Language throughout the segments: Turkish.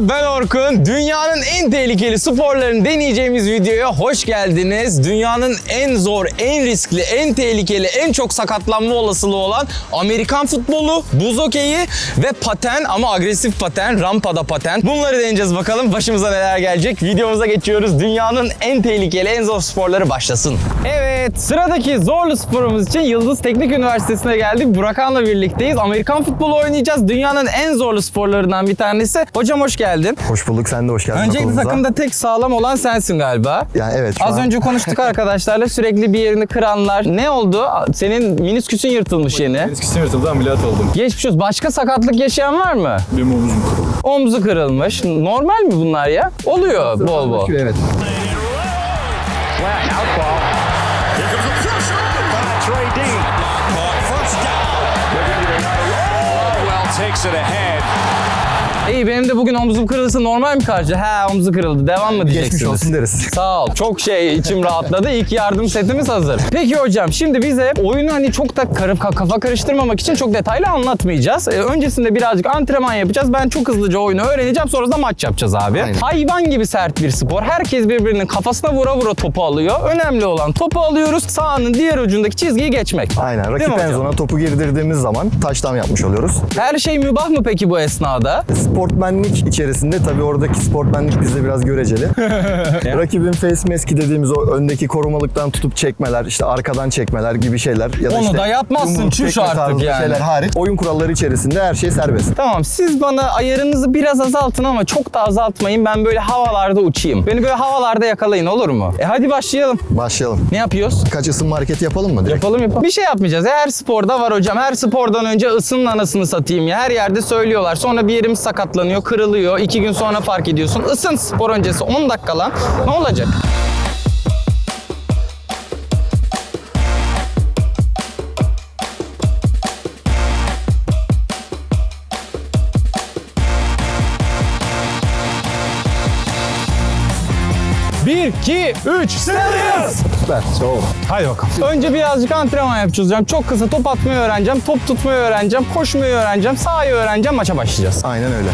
Ben Orkun. Dünyanın en tehlikeli sporlarını deneyeceğimiz videoya hoş geldiniz. Dünyanın en zor, en riskli, en tehlikeli, en çok sakatlanma olasılığı olan Amerikan futbolu, buz hokeyi ve paten ama agresif paten, rampada paten. Bunları deneyeceğiz bakalım başımıza neler gelecek. Videomuza geçiyoruz. Dünyanın en tehlikeli, en zor sporları başlasın. Evet sıradaki zorlu sporumuz için Yıldız Teknik Üniversitesi'ne geldik. Burakhan'la birlikteyiz. Amerikan futbolu oynayacağız. Dünyanın en zorlu sporlarından bir tanesi. Hocam hoş geldin. Hoş bulduk. Sen de hoş geldin Öncelikle okulumuza. takımda tek sağlam olan sensin galiba. Yani evet Az an önce konuştuk arkadaşlarla sürekli bir yerini kıranlar. Ne oldu? Senin minisküsün yırtılmış yeni. Eskisi yırtıldı ameliyat oldum. Geçmiş olsun. Başka sakatlık yaşayan var mı? Benim omuzum kırıldı. Omzu kırılmış. Normal mi bunlar ya? Oluyor bol bol. Evet. Takes it ahead. İyi benim de bugün omzum kırılırsa normal mi karşı? He omzu kırıldı. Devam mı diyeceksiniz? Geçmiş olsun deriz. Sağ ol. Çok şey içim rahatladı. İlk yardım setimiz hazır. Peki hocam şimdi bize oyunu hani çok da karıp kafa karıştırmamak için çok detaylı anlatmayacağız. Ee, öncesinde birazcık antrenman yapacağız. Ben çok hızlıca oyunu öğreneceğim. Sonrasında maç yapacağız abi. Aynen. Hayvan gibi sert bir spor. Herkes birbirinin kafasına vura vura topu alıyor. Önemli olan topu alıyoruz. Sahanın diğer ucundaki çizgiyi geçmek. Aynen. Rakip en zona topu girdirdiğimiz zaman taştan yapmış oluyoruz. Her şey mübah mı peki bu esnada? Sportmenlik içerisinde tabii oradaki sportmenlik bizde biraz göreceli. Rakibin face maski dediğimiz o öndeki korumalıktan tutup çekmeler, işte arkadan çekmeler gibi şeyler ya da Onu işte da yapmazsın, yumruk çüş çekme artık tarzı yani. şeyler hariç oyun kuralları içerisinde her şey serbest. Tamam siz bana ayarınızı biraz azaltın ama çok da azaltmayın. Ben böyle havalarda uçayım. Beni böyle havalarda yakalayın olur mu? E hadi başlayalım. Başlayalım. Ne yapıyoruz? Kaç ısınma hareketi yapalım mı direkt? Yapalım yapalım. Bir şey yapmayacağız. Her sporda var hocam. Her spordan önce ısının anasını satayım ya. Her yerde söylüyorlar. Sonra bir yerimiz sakatlanıyor, kırılıyor. İki gün sonra fark ediyorsun. Isın spor öncesi 10 dakika lan. Ne olacak? Bir, iki, üç, serious! Süper. Tamam. Hadi bakalım. Önce birazcık antrenman yapacağız hocam. Çok kısa top atmayı öğreneceğim, top tutmayı öğreneceğim, koşmayı öğreneceğim, sahayı öğreneceğim, maça başlayacağız. Aynen öyle.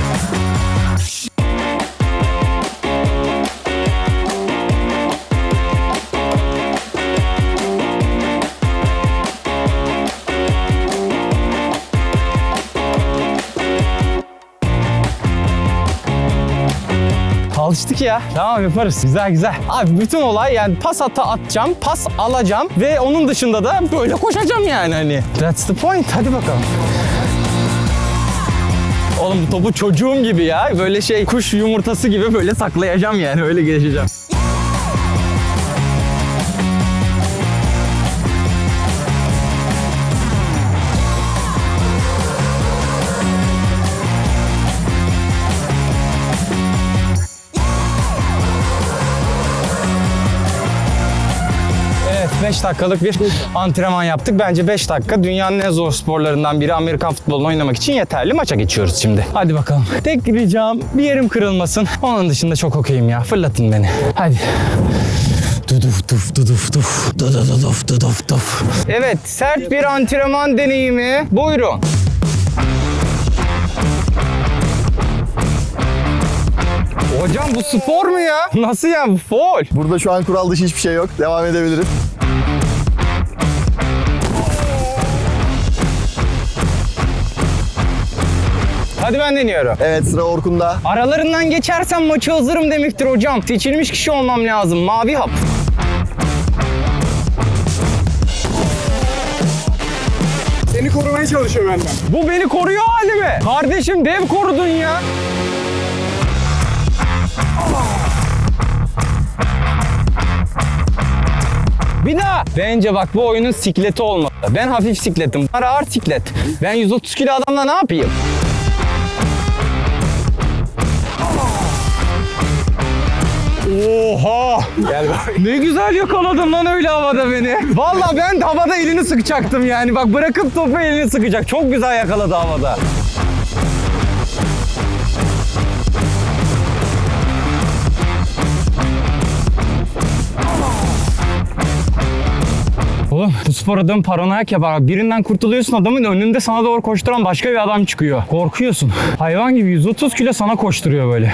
Alıştık ya. Tamam yaparız. Güzel güzel. Abi bütün olay yani pas ata atacağım, pas alacağım ve onun dışında da böyle koşacağım yani hani. That's the point. Hadi bakalım. Oğlum bu topu çocuğum gibi ya. Böyle şey kuş yumurtası gibi böyle saklayacağım yani. Öyle geçeceğim. 5 dakikalık bir antrenman yaptık. Bence 5 dakika dünyanın en zor sporlarından biri Amerikan futbolunu oynamak için yeterli. Maça geçiyoruz şimdi. Hadi bakalım. Tek ricam bir yerim kırılmasın. Onun dışında çok okeyim ya. Fırlatın beni. Hadi. Duduf duf duduf duf duduf duduf duf. Evet sert bir antrenman deneyimi. Buyurun. Hocam bu spor mu ya? Nasıl ya bu foul? Burada şu an kural dışı hiçbir şey yok. Devam edebiliriz. Hadi ben deniyorum. Evet sıra Orkun'da. Aralarından geçersem maçı hazırım demektir hocam. Seçilmiş kişi olmam lazım. Mavi hap. Seni korumaya çalışıyor benden. Bu beni koruyor hali mi? Kardeşim dev korudun ya. Bir daha. Bence bak bu oyunun sikleti olmalı. Ben hafif sikletim. Bunlar ağır siklet. Ben 130 kilo adamla ne yapayım? Oha! Gel bak. Ne güzel yakaladın lan öyle havada beni. Vallahi ben de havada elini sıkacaktım yani. Bak bırakıp topu elini sıkacak. Çok güzel yakaladı havada. Oğlum bu spor adamı paranoyak yapar. Birinden kurtuluyorsun adamın önünde sana doğru koşturan başka bir adam çıkıyor. Korkuyorsun. Hayvan gibi 130 kilo sana koşturuyor böyle.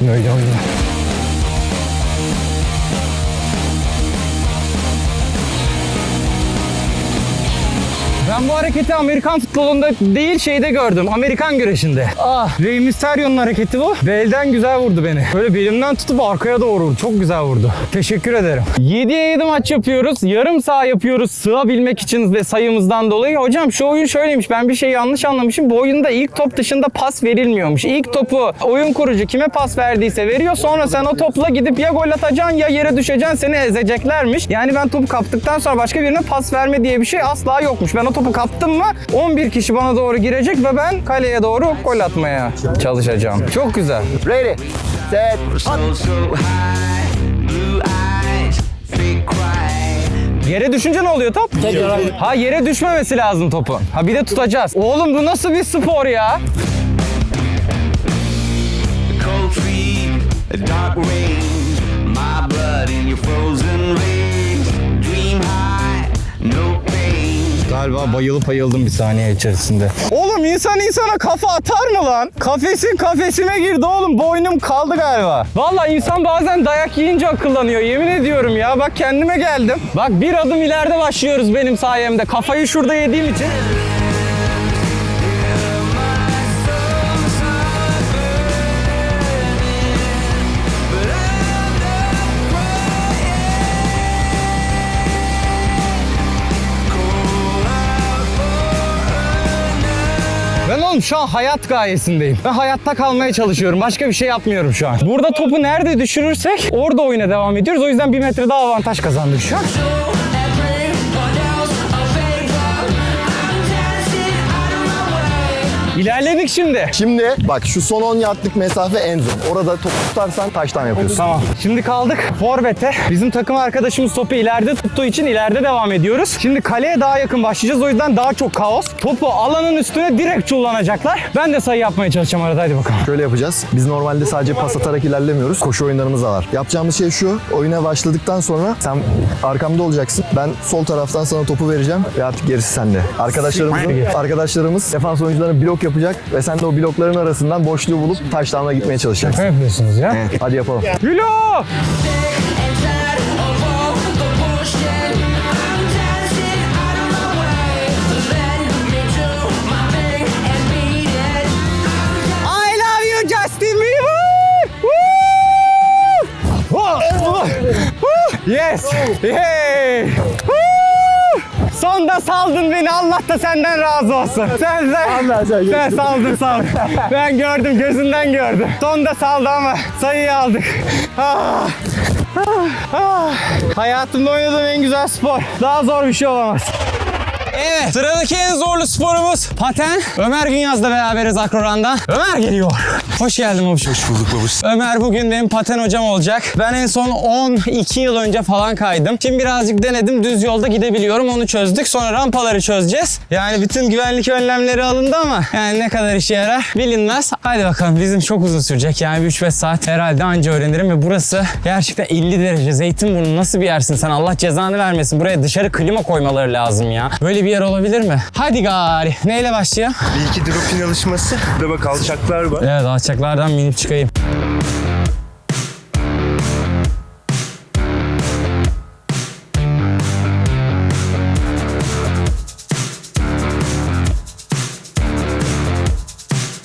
Öyle öyle. Ben bu hareketi Amerikan futbolunda değil şeyde gördüm. Amerikan güreşinde. Ah, Rey Mysterio'nun hareketi bu. Belden güzel vurdu beni. Böyle belimden tutup arkaya doğru vurdu. Çok güzel vurdu. Teşekkür ederim. 7'ye 7 maç yapıyoruz. Yarım saha yapıyoruz sığabilmek için ve sayımızdan dolayı. Hocam şu oyun şöyleymiş. Ben bir şey yanlış anlamışım. Bu oyunda ilk top dışında pas verilmiyormuş. İlk topu oyun kurucu kime pas verdiyse veriyor. Sonra sen o topla gidip ya gol atacaksın ya yere düşeceksin. Seni ezeceklermiş. Yani ben topu kaptıktan sonra başka birine pas verme diye bir şey asla yokmuş. Ben o topu kaptım mı 11 kişi bana doğru girecek ve ben kaleye doğru gol atmaya çalışacağım. Çok güzel. Ready, set, cry. Yere düşünce ne oluyor top? Ha yere düşmemesi lazım topun. Ha bir de tutacağız. Oğlum bu nasıl bir spor ya? Dark rain, my blood in your frozen veins. Galiba bayılıp ayıldım bir saniye içerisinde. Oğlum insan insana kafa atar mı lan? Kafesin kafesime girdi oğlum. Boynum kaldı galiba. Vallahi insan bazen dayak yiyince akıllanıyor. Yemin ediyorum ya. Bak kendime geldim. Bak bir adım ileride başlıyoruz benim sayemde. Kafayı şurada yediğim için. Oğlum şu an hayat gayesindeyim. Ben hayatta kalmaya çalışıyorum. Başka bir şey yapmıyorum şu an. Burada topu nerede düşürürsek orada oyuna devam ediyoruz. O yüzden bir metre daha avantaj kazandık şu an. İlerledik şimdi. Şimdi bak şu son 10 yardlık mesafe en zor. Orada topu tutarsan taştan yapıyorsun. Tamam. Şimdi kaldık Forvet'e. Bizim takım arkadaşımız topu ileride tuttuğu için ileride devam ediyoruz. Şimdi kaleye daha yakın başlayacağız. O yüzden daha çok kaos. Topu alanın üstüne direkt çullanacaklar. Ben de sayı yapmaya çalışacağım arada. Hadi bakalım. Şöyle yapacağız. Biz normalde sadece pas atarak ilerlemiyoruz. Koşu oyunlarımız da var. Yapacağımız şey şu. Oyuna başladıktan sonra sen arkamda olacaksın. Ben sol taraftan sana topu vereceğim ve artık gerisi sende. Arkadaşlarımızın, arkadaşlarımız defans oyuncularına blok yapacak ve sen de o blokların arasından boşluğu bulup taştanla gitmeye çalışacaksın. Ne yapıyorsunuz ya? Hadi yapalım. Gülo! I love you Justin Bieber! Woo! Woo! Woo! Yes! Yay! Woo! Sonda saldın beni. Allah da senden razı olsun. Sen sen, sen saldın saldın. Ben gördüm gözünden gördüm. Sonda saldı ama sayıyı aldık. Ah! Ah! Ah! Hayatımda oynadığım en güzel spor. Daha zor bir şey olamaz. Evet, sıradaki en zorlu sporumuz paten. Ömer Günyaz'la beraberiz Akroran'da. Ömer geliyor. Hoş geldin babuş. Hoş bulduk babuş. Ömer bugün benim paten hocam olacak. Ben en son 12 yıl önce falan kaydım. Şimdi birazcık denedim. Düz yolda gidebiliyorum. Onu çözdük. Sonra rampaları çözeceğiz. Yani bütün güvenlik önlemleri alındı ama yani ne kadar işe yarar bilinmez. Hadi bakalım bizim çok uzun sürecek. Yani 3-5 saat herhalde anca öğrenirim ve burası gerçekten 50 derece. Zeytinburnu nasıl bir yersin sen? Allah cezanı vermesin. Buraya dışarı klima koymaları lazım ya. Böyle bir yer olabilir mi? Hadi gari. Neyle başlayalım? Bir iki dropin alışması. Bir de bak alçaklar var. Evet alçaklardan binip çıkayım.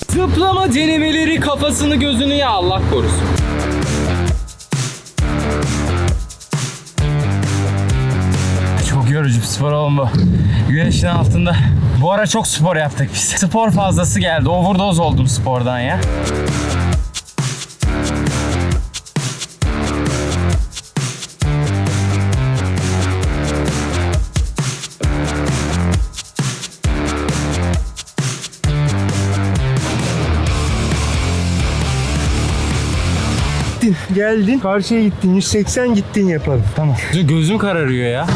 Zıplama denemeleri kafasını gözünü ya Allah korusun. Yorucu bir spor oğlum bu. Güneşin altında. Bu ara çok spor yaptık biz. Spor fazlası geldi. Overdose oldum spordan ya. Gittin, geldin, karşıya gittin, 180 gittin yapalım. Tamam. Gözüm kararıyor ya.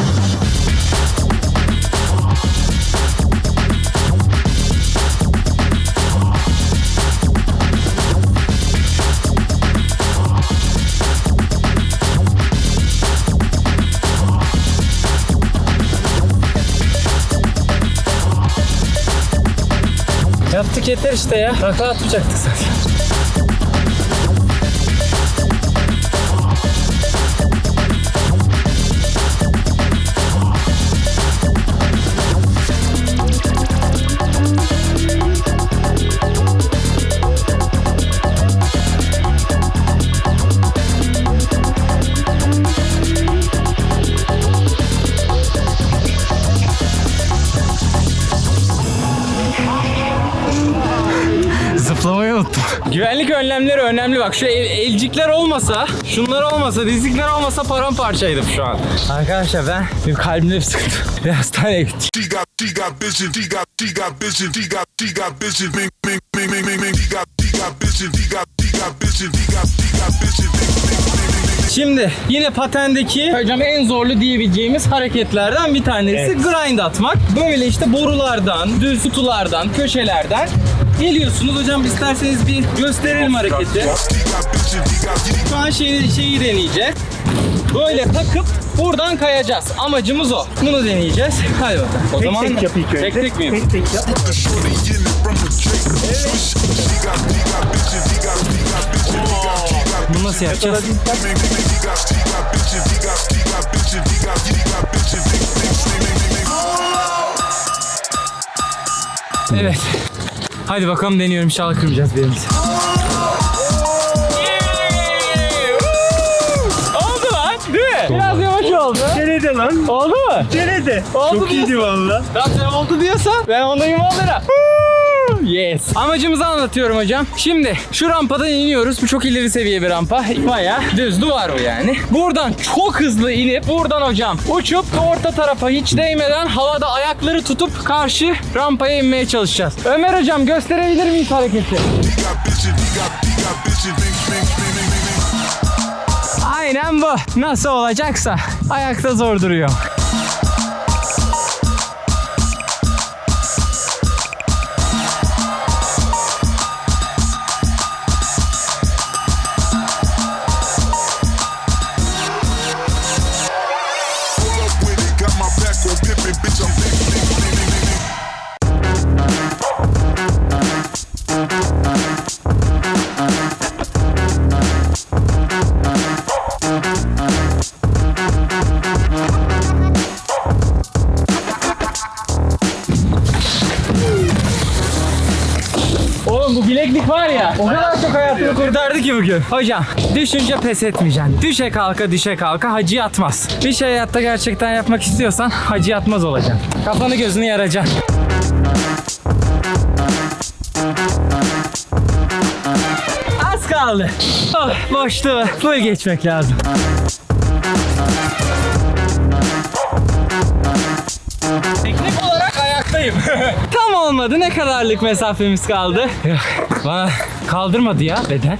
Yaptık yeter işte ya. Takla atmayacaktık zaten. Güvenlik önlemleri önemli bak. Şu el- elcikler olmasa, şunlar olmasa, dizlikler olmasa paramparçaydım şu an. Arkadaşlar ben benim kalbimde bir sıkıntı. Bir hastaneye gittim. Şimdi yine patendeki hocam en zorlu diyebileceğimiz hareketlerden bir tanesi grind atmak. Böyle işte borulardan, düz kutulardan, köşelerden geliyorsunuz. Hocam isterseniz bir gösterelim hareketi. Şu an şeyi, şeyi deneyeceğiz. Böyle takıp buradan kayacağız. Amacımız o. Bunu deneyeceğiz. Hadi bakalım. O Tek zaman tek yap ilk önce. tek tek mi Tek tek yap. the Bunu nasıl yapacağız? Evet. Hadi bakalım deniyorum. İnşallah kırmayacağız birimizi. Oldu lan değil mi? Biraz yavaş oldu. Nerede lan? Oldu mu? Nerede? Oldu Çok iyiydi valla. Zaten oldu diyorsan ben ondayım onlara. Yes. Amacımızı anlatıyorum hocam. Şimdi şu rampadan iniyoruz. Bu çok ileri seviye bir rampa. Baya düz duvar bu yani. Buradan çok hızlı inip buradan hocam uçup orta tarafa hiç değmeden havada ayakları tutup karşı rampaya inmeye çalışacağız. Ömer hocam gösterebilir miyiz hareketi? Aynen bu. Nasıl olacaksa ayakta zor duruyor. Oğlum bu bileklik var ya o kadar çok hayatımı kurtardı ki bugün. Hocam düşünce pes etmeyeceksin. Düşe kalka düşe kalka hacı yatmaz. Bir şey hayatta gerçekten yapmak istiyorsan hacı yatmaz olacaksın. Kafanı gözünü yaracaksın. Az kaldı. Oh, boşluğu full geçmek lazım. Olmadı. Ne kadarlık mesafemiz kaldı? Bana kaldırmadı ya beden.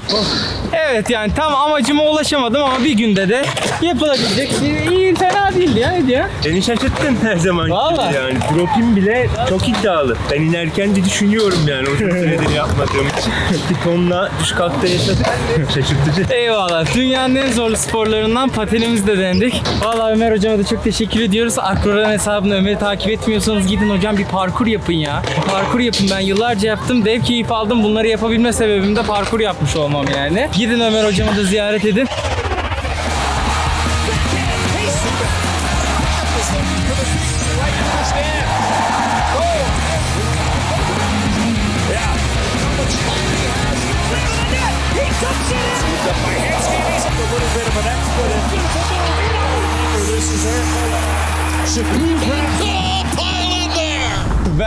Evet yani tam amacıma ulaşamadım ama bir günde de yapılabilecek. İyi fena değildi ya. Ne diyor? Beni şaşırttın her zaman. Vallahi. Yani drop'im bile çok iddialı. Ben inerken de düşünüyorum yani uzun süredir yapmadığım için. İki tonla düş kalkta yaşadık. Şaşırtıcı. Eyvallah. Dünyanın en zorlu sporlarından patenimizi de denedik. Vallahi Ömer hocama da çok teşekkür ediyoruz. Akroran hesabını Ömer'i takip etmiyorsanız gidin hocam bir parkur yapın ya. Parkur yapın. Ben yıllarca yaptım. Dev keyif aldım. Bunları yapabilme sebebim de parkur yapmış olmam yani. Gidin Ömer hocamı da ziyaret edin.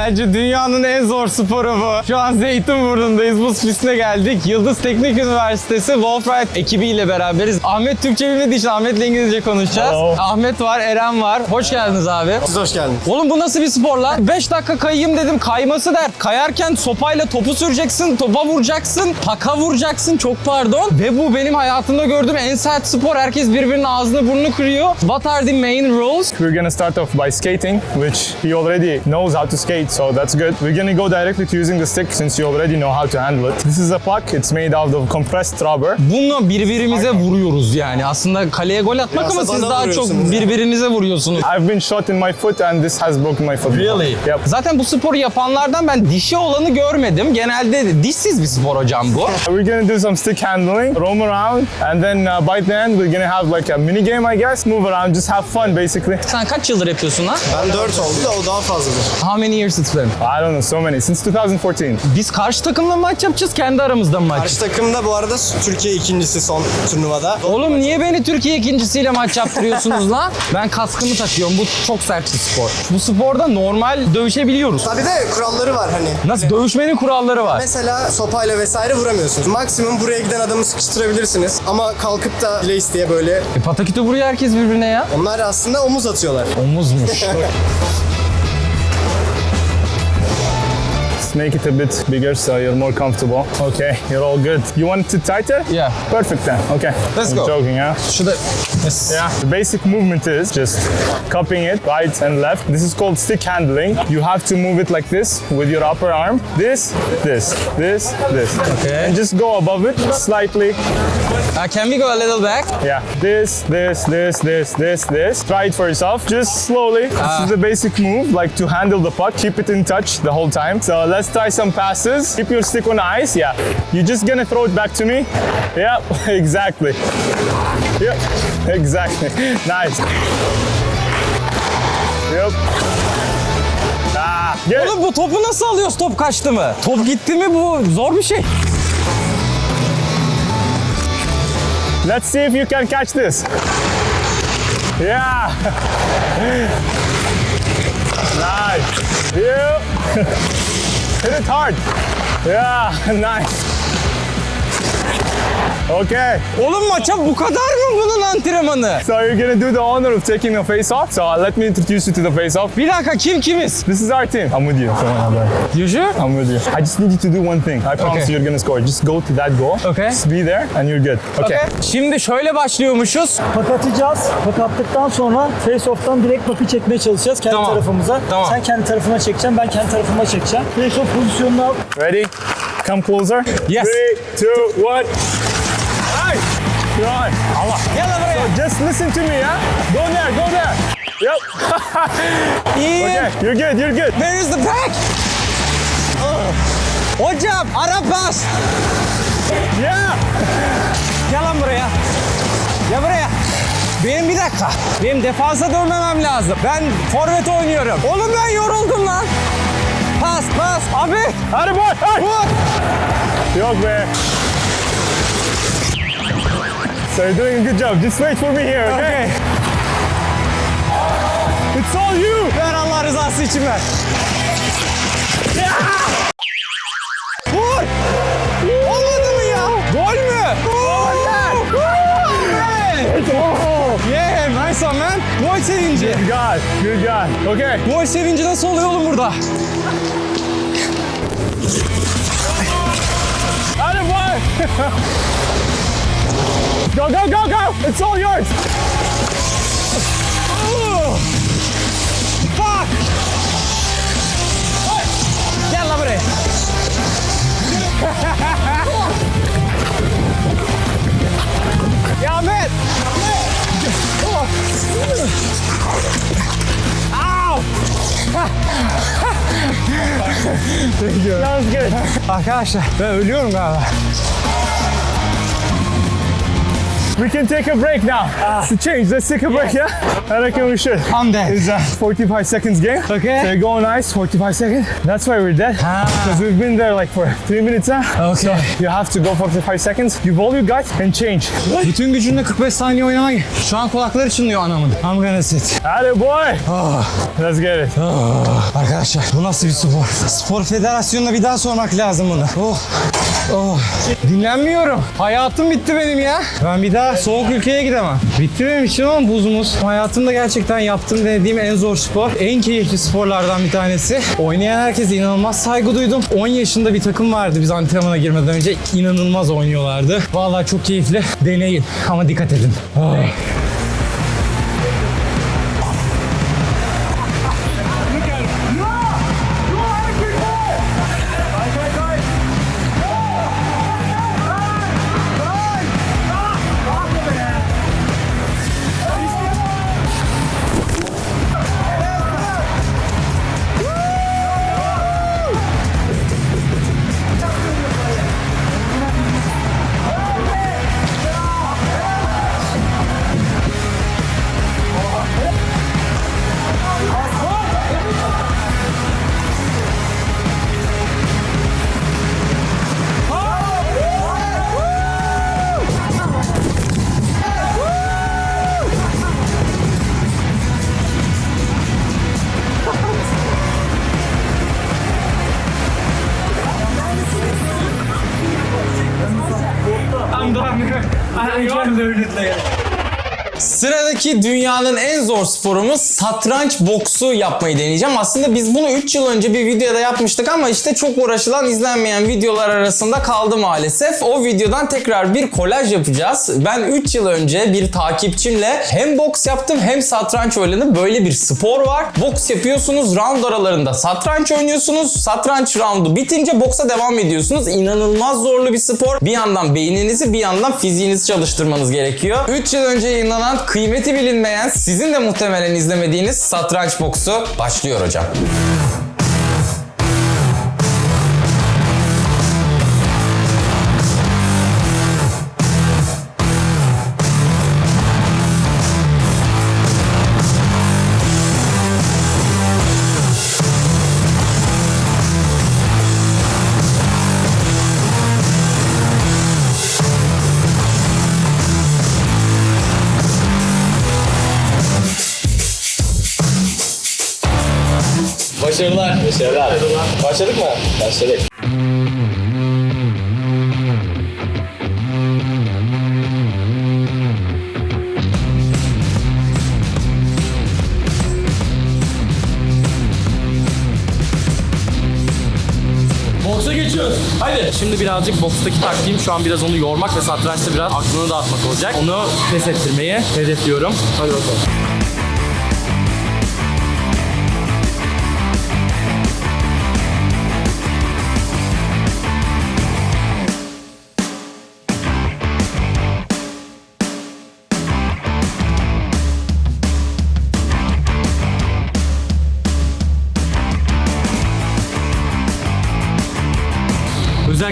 Bence dünyanın en zor sporu bu. Şu an Zeytinburnu'ndayız. Buz pistine geldik. Yıldız Teknik Üniversitesi Wolfright ekibiyle beraberiz. Ahmet Türkçe bilmediği için Ahmet'le İngilizce konuşacağız. Ahmet var, Eren var. Hoş geldiniz abi. Siz hoş geldiniz. Oğlum bu nasıl bir spor lan? 5 dakika kayayım dedim. Kayması dert. Kayarken sopayla topu süreceksin, topa vuracaksın, paka vuracaksın. Çok pardon. Ve bu benim hayatımda gördüğüm en sert spor. Herkes birbirinin ağzını burnunu kırıyor. What are the main rules? We're gonna start off by skating, which he already knows how to skate. So that's good. We're gonna go directly to using the stick since you already know how to handle it. This is a puck. It's made out of compressed rubber. Bununla birbirimize vuruyoruz yani. Aslında kaleye gol atmak ama siz daha çok birbirinize vuruyorsunuz. I've been shot in my foot and this has broken my foot. Really? Yep. Zaten bu sporu yapanlardan ben dişi olanı görmedim. Genelde dişsiz bir spor hocam bu. We're gonna do some stick handling, roam around, and then uh, by the end we're gonna have like a mini game, I guess. Move around, just have fun, basically. Sen kaç yıldır yapıyorsun lan? Ben 4 oldu da o daha fazladır. How many years it's been? I don't know, so many since 2014. Biz karşı takımla maç yapacağız, kendi aramızda mı maç? Karşı takımda bu arada Türkiye ikincisi son turnuvada. Oğlum niye beni Türkiye ikincisiyle maç yaptırıyorsunuz lan? Ben kaskımı takıyorum. Bu çok sert bir spor. Bu sporda normal dövüşebiliyoruz. Tabii de kuralları var hani. Nasıl? Dövüşmenin kuralları var. Mesela sopayla vesaire vuramıyorsunuz. Maksimum buraya giden adamı sıkıştırabilirsiniz. Ama kalkıp da lace diye böyle E, patakütü vuruyor herkes birbirine ya. onlar aslında omuz atıyorlar. Omuzmuş. Make it a bit bigger so you're more comfortable. Okay, you're all good. You want it tighter? Yeah. Perfect then. Okay. Let's I'm go. joking, yeah? Şurada... Yeah. The basic movement is just cupping it right and left. This is called stick handling. You have to move it like this with your upper arm. This, this, this, this. Okay. And just go above it slightly. Uh, can we go a little back? Yeah. This, this, this, this, this, this. Try it for yourself. Just slowly. this is the basic move, like to handle the puck. Keep it in touch the whole time. So let's try some passes. Keep your stick on ice. Yeah. You're just gonna throw it back to me. Yeah, exactly. Yep, exactly. Nice. Yep. Ah, get it. Oğlum bu topu nasıl alıyoruz top kaçtı mı? Top gitti mi bu zor bir şey. Let's see if you can catch this. Yeah. nice. Yep. Hit it hard. Yeah, nice. Okay. Oğlum maça bu kadar mı bunun antrenmanı? So you're gonna do the honor of taking a face off. So uh, let me introduce you to the face off. Bir dakika kim kimiz? This is our team. I'm with you. Someone You sure? I'm with you. I just need you to do one thing. I promise okay. you're gonna score. Just go to that goal. Okay. Just be there and you're good. Okay. okay. Şimdi şöyle başlıyormuşuz. Pat atacağız. Pat attıktan sonra face off'tan direkt topu çekmeye çalışacağız kendi tamam. tarafımıza. Tamam. Sen kendi tarafına çekeceksin, ben kendi tarafıma çekeceğim. Face off pozisyonunu al. Ready? Come closer. Yes. 3, 2, 1. On. Allah. Gel lan buraya. So just listen to me, yeah? Go there, go there. Yep. İyi. okay, you're good, you're good. Where is the pack? Hocam ara pas. Yeah. Gel lan buraya. Gel buraya. Benim bir dakika. Benim defansa dönmemem lazım. Ben forvet oynuyorum. Oğlum ben yoruldum lan. Pas pas. Abi. Hadi boy. Vur. Yok be. So you're doing a good job. Just wait for me here, okay? Okay. It's all you. Ver Allah rızası için ver. Vur. Olmadı mı ya? Gol mü? Gol. Yeah, nice one man. Gol sevinci. Good God. Good God. Okay. Gol sevinci nasıl oluyor oğlum burada? Hadi boy. go, go, go, go. It's all yours. Oh. Fuck. Gel lan buraya. ya Ahmet. Oh. Ow. Sounds good. Arkadaşlar ben ölüyorum galiba. We can take a break now. To change, let's take a break, yeah? I reckon we should. I'm dead. It's a 45 seconds game. Okay. So you go on ice, 45 seconds. That's why we're dead. Because we've been there like for three minutes now. Okay. You have to go 45 seconds. Give all you got and change. Bütün gücünle 45 saniye oynamak. Şu an kulakları çınlıyor anamın. I'm gonna sit. Hadi boy. Oh. Let's get it. Arkadaşlar bu nasıl bir spor? Spor federasyonuna bir daha sormak lazım bunu. Oh. Oh. Dinlenmiyorum. Hayatım bitti benim ya. Ben bir daha soğuk ülkeye gidemem. Bitti benim için ama buzumuz. Hayatımda gerçekten yaptığım denediğim en zor spor. En keyifli sporlardan bir tanesi. Oynayan herkese inanılmaz saygı duydum. 10 yaşında bir takım vardı biz antrenmana girmeden önce. inanılmaz oynuyorlardı. Vallahi çok keyifli. Deneyin ama dikkat edin. Oh. Sıradaki dünyanın en zor sporumuz satranç boksu yapmayı deneyeceğim. Aslında biz bunu 3 yıl önce bir videoda yapmıştık ama işte çok uğraşılan izlenmeyen videolar arasında kaldı maalesef. O videodan tekrar bir kolaj yapacağız. Ben 3 yıl önce bir takipçimle hem boks yaptım hem satranç oynadım. Böyle bir spor var. Boks yapıyorsunuz, round aralarında satranç oynuyorsunuz. Satranç roundu bitince boksa devam ediyorsunuz. İnanılmaz zorlu bir spor. Bir yandan beyninizi bir yandan fiziğinizi çalıştırmanız gerekiyor. 3 yıl önce yayınlanan kıymeti bilinmeyen sizin de muhtemelen izlemediğiniz satranç boksu başlıyor hocam. Başarılar. Başarılar. Başladık mı? Başladık. Boksa geçiyoruz. Haydi. Şimdi birazcık bokstaki taktiğim şu an biraz onu yormak ve satrançta biraz aklını dağıtmak olacak. Onu pes ettirmeyi hedefliyorum. Hadi bakalım.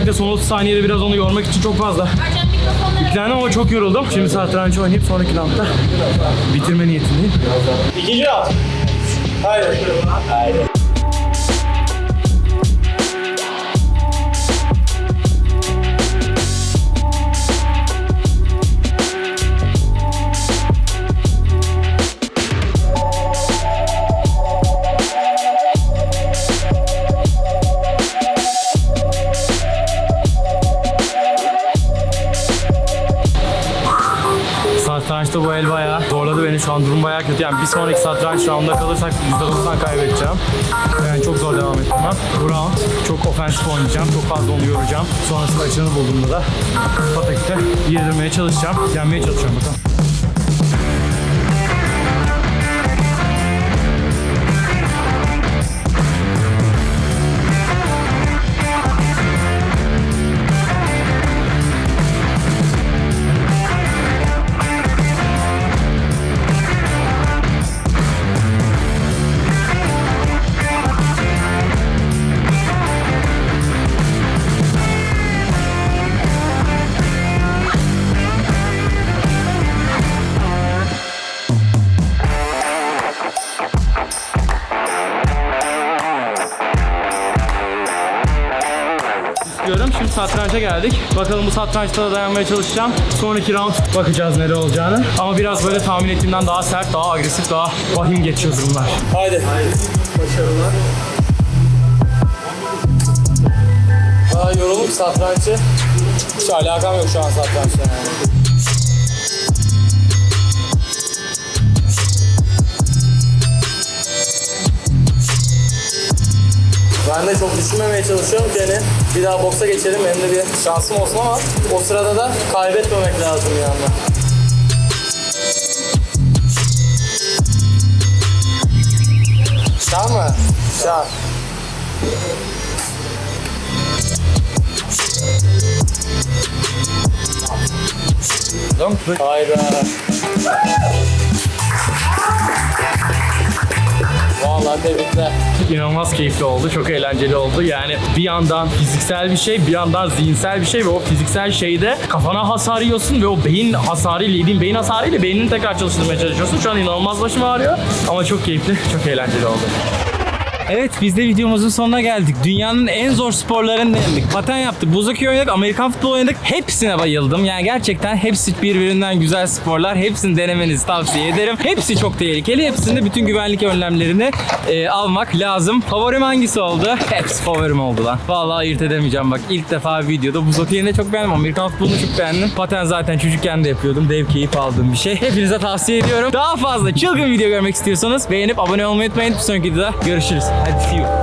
Özellikle son 30 saniyede biraz onu yormak için çok fazla. Yüklendim ama çok yoruldum. Şimdi satranç oynayıp sonraki roundda bitirme niyetindeyim. İkinci round. Haydi. Haydi. Satrançta bu el bayağı zorladı beni şu an durum bayağı kötü. Yani bir sonraki satranç roundda kalırsak %90 kaybedeceğim. Yani çok zor devam ettirmem. Bu round çok ofensif oynayacağım. Çok fazla onu yoracağım. Sonrasında açığını bulduğumda da pataküte yedirmeye çalışacağım. Yenmeye çalışacağım bakalım. Satranca geldik. Bakalım bu satrançta da dayanmaya çalışacağım. Sonraki round bakacağız nere olacağını. Ama biraz böyle tahmin ettiğimden daha sert, daha agresif, daha vahim geçiyor durumlar. Haydi. Başarılar. Aa, yorulup satrançı. Hiç alakam yok şu an satrançla yani. Ben de çok düşünmemeye çalışıyorum ki hani bir daha boksa geçelim hem de bir şansım olsun ama o sırada da kaybetmemek lazım yandan. Şah mı? Şah. Hayda. Vallahi tebrikler. İnanılmaz keyifli oldu, çok eğlenceli oldu. Yani bir yandan fiziksel bir şey, bir yandan zihinsel bir şey ve o fiziksel şeyde kafana hasar yiyorsun ve o beyin hasarı, yediğin beyin hasarıyla beynini tekrar çalıştırmaya çalışıyorsun. Şu an inanılmaz başım ağrıyor ama çok keyifli, çok eğlenceli oldu. Evet biz de videomuzun sonuna geldik. Dünyanın en zor sporlarını denedik. Paten yaptık, buz hokeyi oynadık, Amerikan futbolu oynadık. Hepsine bayıldım. Yani gerçekten hepsi birbirinden güzel sporlar. Hepsini denemenizi tavsiye ederim. Hepsi çok tehlikeli. Hepsinde bütün güvenlik önlemlerini e, almak lazım. Favorim hangisi oldu? Hepsi favorim oldu lan. Vallahi ayırt edemeyeceğim bak. ilk defa videoda buz hokeyini de çok beğendim. Amerikan futbolunu çok beğendim. Paten zaten çocukken de yapıyordum. Dev keyif aldığım bir şey. Hepinize tavsiye ediyorum. Daha fazla çılgın video görmek istiyorsanız beğenip abone olmayı unutmayın. Bir sonraki videoda görüşürüz. Hadi see you.